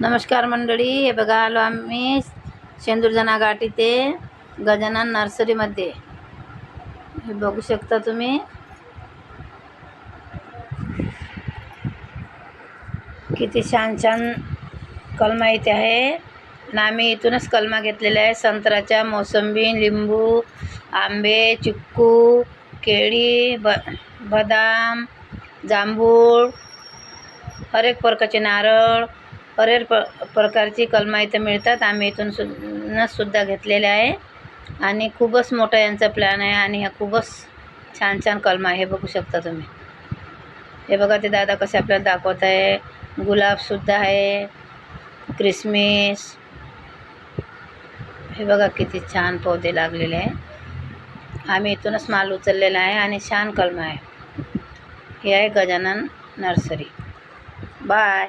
नमस्कार मंडळी हे बघा आलो आम्ही शेंदूरजना घाटी ते गजानन नर्सरीमध्ये हे बघू शकता तुम्ही. किती छान छान कलमा इथे आहे. आणि आम्ही इथूनच कलमा घेतलेल्या आहे. संत्र्याच्या मोसंबी लिंबू आंबे चिक्कू केळी ब बदाम जांभूळ हर एक प्रकारचे नारळ हर प प्रकारची कलमा इथं मिळतात. आम्ही इथून सु सुद्धा घेतलेले आहे. आणि खूपच मोठा यांचा प्लॅन आहे आणि ह्या खूपच छान छान कलमा आहे. हे बघू शकता तुम्ही. हे बघा ते दादा कसे आपल्याला दाखवत आहे. गुलाबसुद्धा आहे. क्रिसमिस. हे बघा किती छान पौधे लागलेले आहे. आम्ही इथूनच माल उचललेला आहे आणि छान कलमा आहे. हे आहे गजानन नर्सरी. बाय